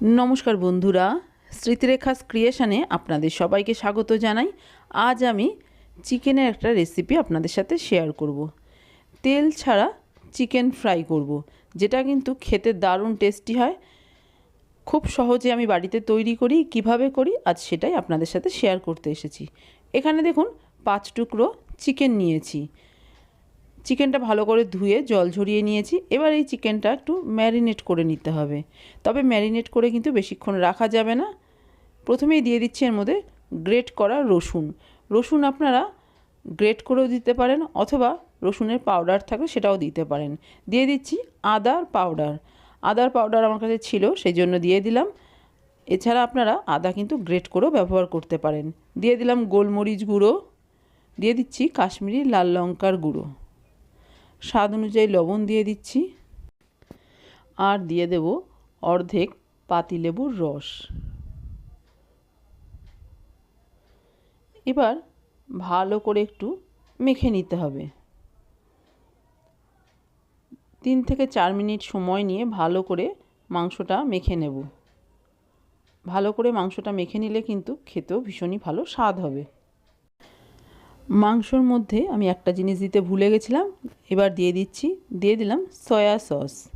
নমস্কার বন্ধুরা, স্মৃতিরেখাস ক্রিয়েশনে আপনাদের সবাইকে স্বাগত জানাই আজ আমি চিকেনের একটা রেসিপি আপনাদের সাথে শেয়ার করব। তেল ছাড়া চিকেন ফ্রাই করব। যেটা কিন্তু খেতে দারুণ টেস্টি হয় খুব সহজে আমি বাড়িতে তৈরি করি, কীভাবে করি, আজ সেটাই আপনাদের সাথে শেয়ার করতে এসেছি এখানে দেখুন, পাঁচ টুকরো চিকেন নিয়েছি চিকেনটা ভালো করে ধুয়ে জল ঝরিয়ে নিয়েছি। এবার এই চিকেনটা একটু ম্যারিনেট করে নিতে হবে। তবে ম্যারিনেট করে কিন্তু বেশিক্ষণ রাখা যাবে না। প্রথমেই দিয়ে দিচ্ছি এর মধ্যে গ্রেট করা রসুন। রসুন আপনারা গ্রেট করেও দিতে পারেন অথবা রসুনের পাউডার থাকলে সেটাও দিতে পারেন। দিয়ে দিচ্ছি আদার পাউডার। আদার পাউডার আমার কাছে ছিল সেই জন্য দিয়ে দিলাম। এছাড়া আপনারা আদা কিন্তু গ্রেট করেও ব্যবহার করতে পারেন। দিয়ে দিলাম গোলমরিচ গুঁড়ো। দিয়ে দিচ্ছি কাশ্মীরি লাল লঙ্কার গুঁড়ো। স্বাদ অনুযায়ী লবণ দিয়ে দিচ্ছি। আর দিয়ে দেব অর্ধেক পাতিলেবুর রস। এবার ভালো করে একটু মেখে নিতে হবে। তিন থেকে চার মিনিট সময় নিয়ে ভালো করে মাংসটা মেখে নেব। ভালো করে মাংসটা মেখে নিলে কিন্তু খেতেও ভীষণই ভালো স্বাদ হবে। মাংসর মধ্যে আমি একটা জিনিস দিতে ভুলে গেছিলাম, এবার দিয়ে দিচ্ছি। দিয়ে দিলাম সয়া সস।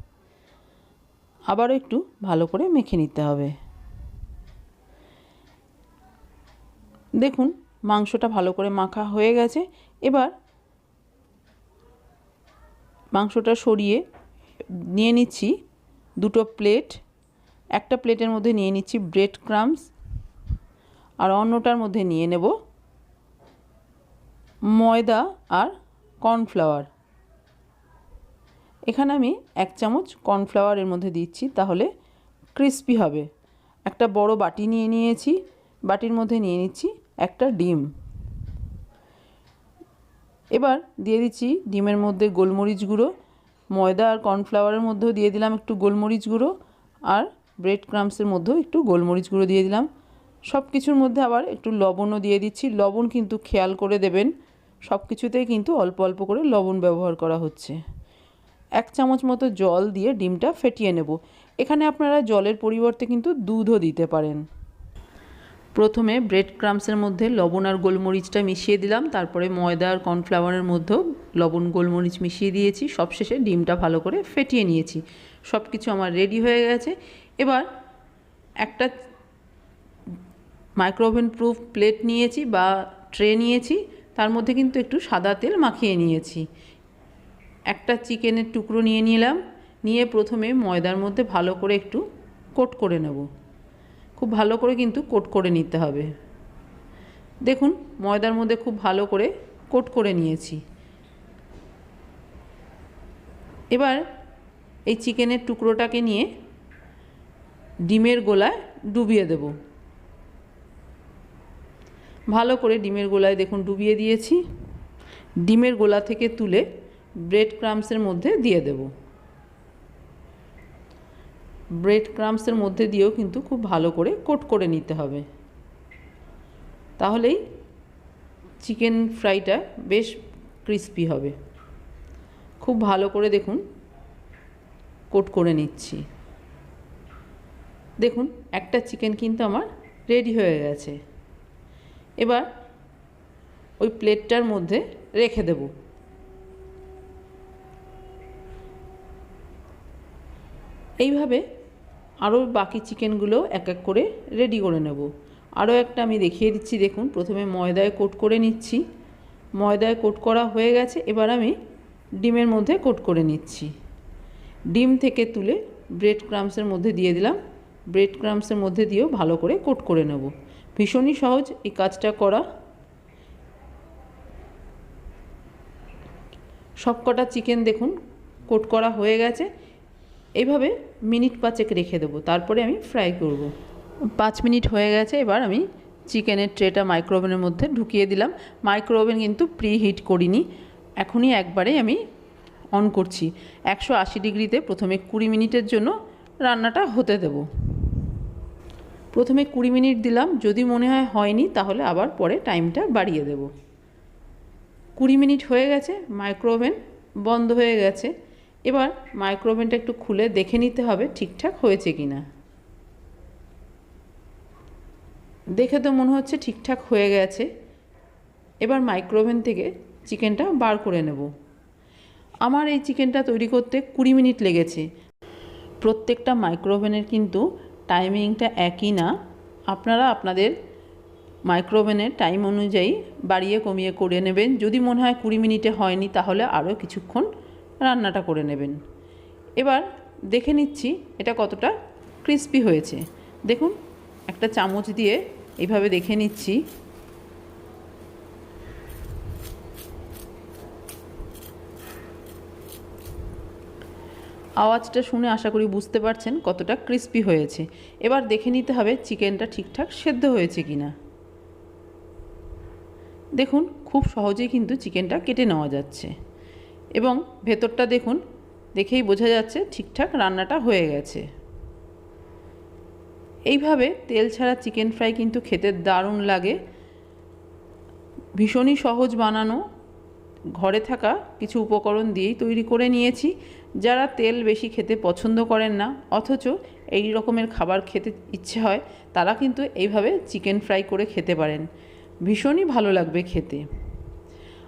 আবারও একটু ভালো করে মেখে নিতে হবে। দেখুন, মাংসটা ভালো করে মাখা হয়ে গেছে। এবার মাংসটা সরিয়ে নিয়ে নিচ্ছি দুটো প্লেট। একটা প্লেটের মধ্যে নিয়ে নিচ্ছি ব্রেড ক্রামস। আর অন্যটার মধ্যে নিয়ে নেব ময়দা আর কর্নফ্লাওয়ার। এখানে আমি এক চামচ কর্নফ্লাওয়ার এর মধ্যে দিচ্ছি, তাহলে ক্রিস্পি হবে। একটা বড় বাটি নিয়ে নিয়েছি, বাটির মধ্যে নিয়ে নিচ্ছি একটা ডিম। এবার দিয়ে দিচ্ছি ডিমের মধ্যে গোলমরিচ গুঁড়ো, ময়দা আর কর্নফ্লাওয়ারের মধ্যেও দিয়ে দিলাম একটু গোলমরিচ গুঁড়ো, আর ব্রেড ক্রামসের মধ্যেও একটু গোলমরিচ গুঁড়ো দিয়ে দিলাম। সব কিছুর মধ্যে আবার একটু লবণও দিয়ে দিচ্ছি, লবণ কিন্তু খেয়াল করে দেবেন সব কিছুতেই কিন্তু অল্প অল্প করে লবণ ব্যবহার করা হচ্ছে। এক চামচ মতো জল দিয়ে ডিমটা ফেটিয়ে নেব। এখানে আপনারা জলের পরিবর্তে কিন্তু দুধও দিতে পারেন। প্রথমে ব্রেড ক্রামসের মধ্যে লবণ আর গোলমরিচটা মিশিয়ে দিলাম। তারপরে ময়দা আর কর্নফ্লাওয়ারের মধ্যেও লবণ, গোলমরিচ মিশিয়ে দিয়েছি। সবশেষে ডিমটা ভালো করে ফেটিয়ে নিয়েছি। সব কিছু আমার রেডি হয়ে গেছে। এবার একটা মাইক্রোওভেন প্রুফ প্লেট নিয়েছি বা ট্রে নিয়েছি। তার মধ্যে কিন্তু একটু সাদা তেল মাখিয়ে নিয়েছি। একটা চিকেনের টুকরো নিয়ে নিলাম, নিয়ে প্রথমে ময়দার মধ্যে ভালো করে একটু কোট করে নেব। খুব ভালো করে কিন্তু কোট করে নিতে হবে। দেখুন, ময়দার মধ্যে খুব ভালো করে কোট করে নিয়েছি। এবার এই চিকেনের টুকরোটাকে নিয়ে ডিমের গোলায় ডুবিয়ে দেব। ভালো করে ডিমের গোলায় দেখুন ডুবিয়ে দিয়েছি। ডিমের গোলা থেকে তুলে ব্রেড ক্রামসের মধ্যে দিয়ে দেব। ব্রেড ক্রামসের মধ্যে দিয়েও কিন্তু খুব ভালো করে কোট করে নিতে হবে। তাহলেই চিকেন ফ্রাইটা বেশ ক্রিস্পি হবে। খুব ভালো করে দেখুন কোট করে নিচ্ছি। দেখুন, একটা চিকেন কিন্তু আমার রেডি হয়ে গেছে। এবার ওই প্লেটটার মধ্যে রেখে দেব। এইভাবে আরও বাকি চিকেনগুলো এক এক করে রেডি করে নেব। আরও একটা আমি দেখিয়ে দিচ্ছি, দেখুন, প্রথমে ময়দায় কোট করে নিচ্ছি। ময়দায় কোট করা হয়ে গেছে, এবার আমি ডিমের মধ্যে কোট করে নিচ্ছি। ডিম থেকে তুলে ব্রেড ক্রামসের মধ্যে দিয়ে দিলাম। ব্রেড ক্রামসের মধ্যে দিয়েও ভালো করে কোট করে নেব। ভীষণই সহজ এই কাজটা করা। সব কটা চিকেন দেখুন, কোট করা হয়ে গেছে। এইভাবে মিনিট পাঁচেক রেখে দেবো, তারপরে আমি ফ্রাই করব। পাঁচ মিনিট হয়ে গেছে, এবার আমি চিকেনের ট্রেটা মাইক্রোওভেনের মধ্যে ঢুকিয়ে দিলাম। মাইক্রোওভেন কিন্তু প্রি হিট করিনি, এখনই একবারে আমি অন করছি। একশো আশি ডিগ্রিতে প্রথমে কুড়ি মিনিটের জন্য রান্নাটা হতে দেব। প্রথমে কুড়ি মিনিট দিলাম, যদি মনে হয় হয়নি, তাহলে আবার পরে টাইমটা বাড়িয়ে দেব। কুড়ি মিনিট হয়ে গেছে, মাইক্রোওভেন বন্ধ হয়ে গেছে। এবার মাইক্রোওভেনটা একটু খুলে দেখে নিতে হবে ঠিকঠাক হয়েছে কি না দেখে তো মনে হচ্ছে ঠিকঠাক হয়ে গেছে। এবার মাইক্রোওভেন থেকে চিকেনটা বার করে নেব। আমার এই চিকেনটা তৈরি করতে কুড়ি মিনিট লেগেছে। প্রত্যেকটা মাইক্রোওভেনের কিন্তু টাইমিংটা একই না, আপনারা আপনাদের মাইক্রোওভেনের টাইম অনুযায়ী বাড়িয়ে কমিয়ে করে নেবেন। যদি মনে হয় কুড়ি মিনিটে হয়নি, তাহলে আরও কিছুক্ষণ রান্নাটা করে নেবেন। এবার দেখে নিচ্ছি এটা কতটা ক্রিস্পি হয়েছে। দেখুন, একটা চামচ দিয়ে এইভাবে দেখে নিচ্ছি। আওয়াজটা শুনে আশা করি বুঝতে পারছেন কতটা ক্রিস্পি হয়েছে। এবার দেখে নিতে হবে চিকেনটা ঠিকঠাক সেদ্ধ হয়েছে কিনা। দেখুন, খুব সহজেই কিন্তু চিকেনটা কেটে নেওয়া যাচ্ছে। এবং ভেতরটা দেখুন, দেখেই বোঝা যাচ্ছে ঠিকঠাক রান্নাটা হয়ে গেছে। এইভাবে তেল ছাড়া চিকেন ফ্রাই কিন্তু খেতে দারুণ লাগে। ভীষণই সহজ বানানো ঘরে থাকা কিছু উপকরণ দিয়েই তৈরি করে নিয়েছি। যারা তেল বেশি খেতে পছন্দ করেন না, অথচ এই রকমের খাবার খেতে ইচ্ছে হয়, তারা কিন্তু এইভাবে চিকেন ফ্রাই করে খেতে পারেন। ভীষণই ভালো লাগবে খেতে।